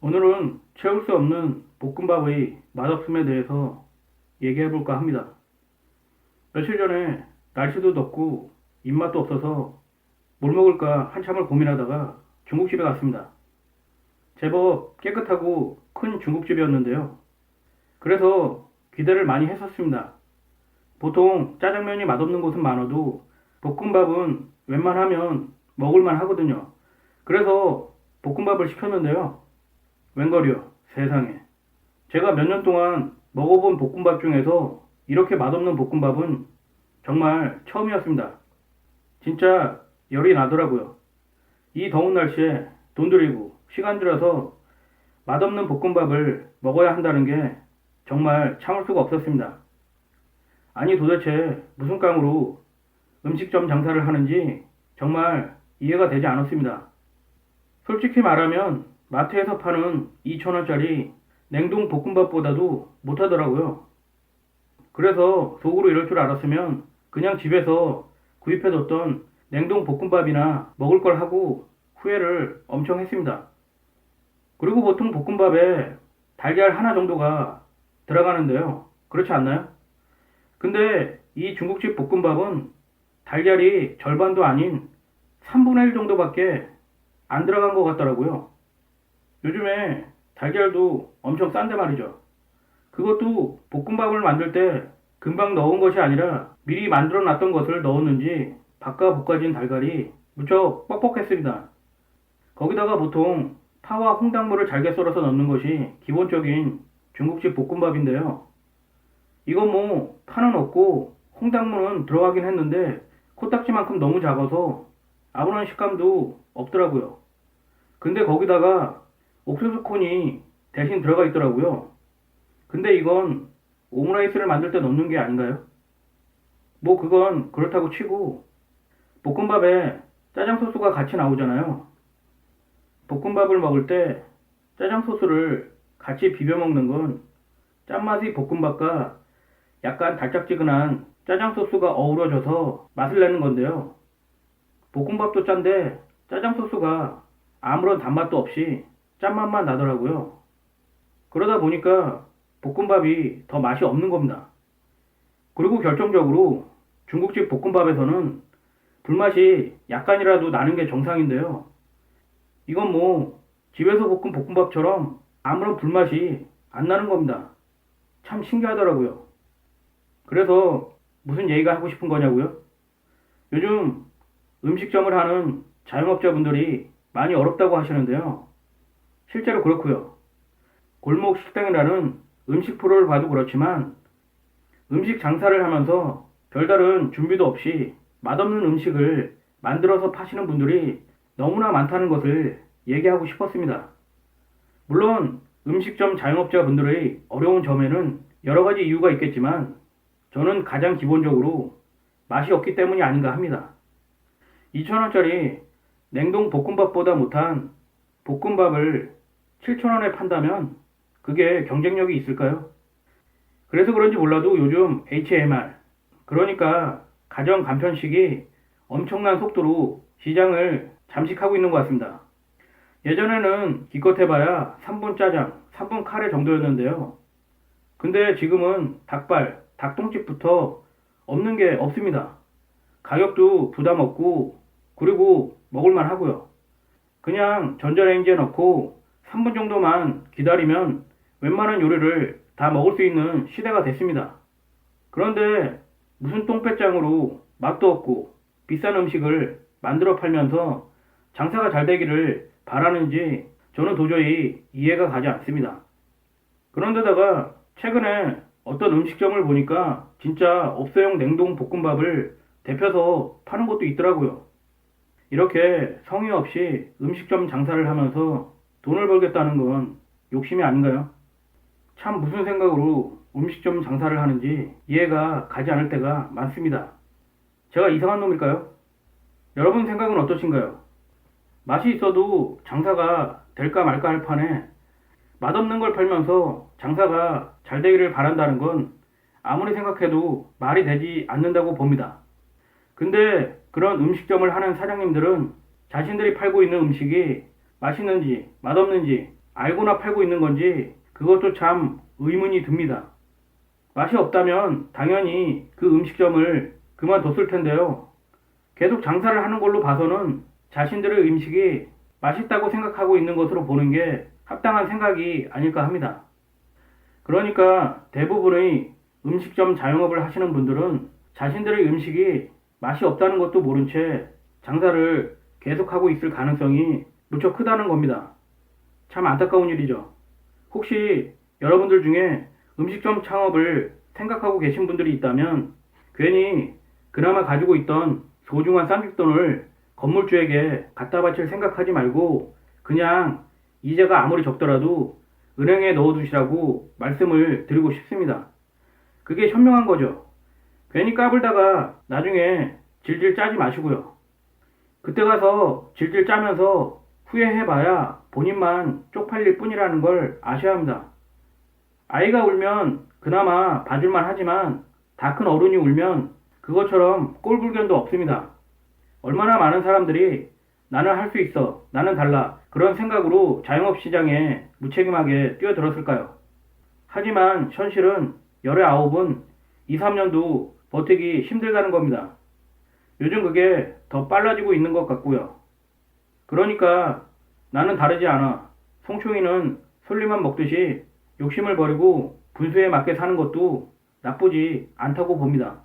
오늘은 채울 수 없는 볶음밥의 맛없음에 대해서 얘기해 볼까 합니다. 며칠 전에 날씨도 덥고 입맛도 없어서 뭘 먹을까 한참을 고민하다가 중국집에 갔습니다. 제법 깨끗하고 큰 중국집이었는데요. 그래서 기대를 많이 했었습니다. 보통 짜장면이 맛없는 곳은 많아도 볶음밥은 웬만하면 먹을만 하거든요. 그래서 볶음밥을 시켰는데요. 웬걸요, 세상에. 제가 몇 년 동안 먹어본 볶음밥 중에서 이렇게 맛없는 볶음밥은 정말 처음이었습니다. 진짜 열이 나더라고요. 이 더운 날씨에 돈 들이고 시간 들여서 맛없는 볶음밥을 먹어야 한다는 게 정말 참을 수가 없었습니다. 아니 도대체 무슨 깡으로 음식점 장사를 하는지 정말 이해가 되지 않았습니다. 솔직히 말하면 마트에서 파는 2,000원짜리 냉동 볶음밥보다도 못하더라고요. 그래서 속으로 이럴 줄 알았으면 그냥 집에서 구입해뒀던 냉동 볶음밥이나 먹을 걸 하고 후회를 엄청 했습니다. 그리고 보통 볶음밥에 달걀 하나 정도가 들어가는데요. 그렇지 않나요? 근데 이 중국집 볶음밥은 달걀이 절반도 아닌 3분의 1 정도밖에 안 들어간 것 같더라고요. 요즘에 달걀도 엄청 싼데 말이죠. 그것도 볶음밥을 만들 때 금방 넣은 것이 아니라 미리 만들어 놨던 것을 넣었는지 바꿔 볶아진 달걀이 무척 뻑뻑했습니다. 거기다가 보통 파와 홍당무를 잘게 썰어서 넣는 것이 기본적인 중국집 볶음밥인데요. 이건 뭐 파는 없고 홍당무는 들어가긴 했는데 코딱지만큼 너무 작아서 아무런 식감도 없더라고요. 근데 거기다가 옥수수 콘이 대신 들어가 있더라고요. 근데 이건 오므라이스를 만들 때 넣는 게 아닌가요? 뭐 그건 그렇다고 치고 볶음밥에 짜장 소스가 같이 나오잖아요. 볶음밥을 먹을 때 짜장 소스를 같이 비벼 먹는 건 짠맛의 볶음밥과 약간 달짝지근한 짜장 소스가 어우러져서 맛을 내는 건데요. 볶음밥도 짠데 짜장 소스가 아무런 단맛도 없이 짠맛만 나더라고요. 그러다 보니까 볶음밥이 더 맛이 없는 겁니다. 그리고 결정적으로 중국집 볶음밥에서는 불맛이 약간이라도 나는 게 정상인데요. 이건 뭐 집에서 볶은 볶음밥처럼 아무런 불맛이 안 나는 겁니다. 참 신기하더라고요. 그래서 무슨 얘기가 하고 싶은 거냐고요? 요즘 음식점을 하는 자영업자분들이 많이 어렵다고 하시는데요. 실제로 그렇고요. 골목 식당이라는 음식 프로를 봐도 그렇지만 음식 장사를 하면서 별다른 준비도 없이 맛없는 음식을 만들어서 파시는 분들이 너무나 많다는 것을 얘기하고 싶었습니다. 물론 음식점 자영업자 분들의 어려운 점에는 여러 가지 이유가 있겠지만 저는 가장 기본적으로 맛이 없기 때문이 아닌가 합니다. 2,000원짜리 냉동 볶음밥보다 못한 볶음밥을 7,000원에 판다면 그게 경쟁력이 있을까요? 그래서 그런지 몰라도 요즘 HMR, 그러니까 가정 간편식이 엄청난 속도로 시장을 잠식하고 있는 것 같습니다. 예전에는 기껏 해봐야 3분 짜장, 3분 카레 정도였는데요. 근데 지금은 닭발, 닭똥집부터 없는 게 없습니다. 가격도 부담 없고, 그리고 먹을만 하고요. 그냥 전자레인지에 넣고 3분 정도만 기다리면 웬만한 요리를 다 먹을 수 있는 시대가 됐습니다. 그런데 무슨 똥배짱으로 맛도 없고 비싼 음식을 만들어 팔면서 장사가 잘 되기를 바라는지 저는 도저히 이해가 가지 않습니다. 그런데다가 최근에 어떤 음식점을 보니까 진짜 업소용 냉동 볶음밥을 데펴서 파는 것도 있더라고요. 이렇게 성의 없이 음식점 장사를 하면서 돈을 벌겠다는 건 욕심이 아닌가요? 참 무슨 생각으로 음식점 장사를 하는지 이해가 가지 않을 때가 많습니다. 제가 이상한 놈일까요? 여러분 생각은 어떠신가요? 맛이 있어도 장사가 될까 말까 할 판에 맛없는 걸 팔면서 장사가 잘 되기를 바란다는 건 아무리 생각해도 말이 되지 않는다고 봅니다. 근데 그런 음식점을 하는 사장님들은 자신들이 팔고 있는 음식이 맛있는지 맛없는지 알고나 팔고 있는 건지 그것도 참 의문이 듭니다. 맛이 없다면 당연히 그 음식점을 그만뒀을 텐데요. 계속 장사를 하는 걸로 봐서는 자신들의 음식이 맛있다고 생각하고 있는 것으로 보는 게 합당한 생각이 아닐까 합니다. 그러니까 대부분의 음식점 자영업을 하시는 분들은 자신들의 음식이 맛이 없다는 것도 모른 채 장사를 계속하고 있을 가능성이 무척 크다는 겁니다. 참 안타까운 일이죠. 혹시 여러분들 중에 음식점 창업을 생각하고 계신 분들이 있다면 괜히 그나마 가지고 있던 소중한 쌈짓돈을 건물주에게 갖다 바칠 생각하지 말고 그냥 이자가 아무리 적더라도 은행에 넣어두시라고 말씀을 드리고 싶습니다. 그게 현명한 거죠. 괜히 까불다가 나중에 질질 짜지 마시고요. 그때 가서 질질 짜면서 후회해봐야 본인만 쪽팔릴 뿐이라는 걸 아셔야 합니다. 아이가 울면 그나마 봐줄만 하지만 다 큰 어른이 울면 그것처럼 꼴불견도 없습니다. 얼마나 많은 사람들이 나는 할 수 있어, 나는 달라 그런 생각으로 자영업 시장에 무책임하게 뛰어들었을까요? 하지만 현실은 열의 아홉은 2, 3년도 버티기 힘들다는 겁니다. 요즘 그게 더 빨라지고 있는 것 같고요. 그러니까 나는 다르지 않아. 송충이는 솔리만 먹듯이 욕심을 버리고 분수에 맞게 사는 것도 나쁘지 않다고 봅니다.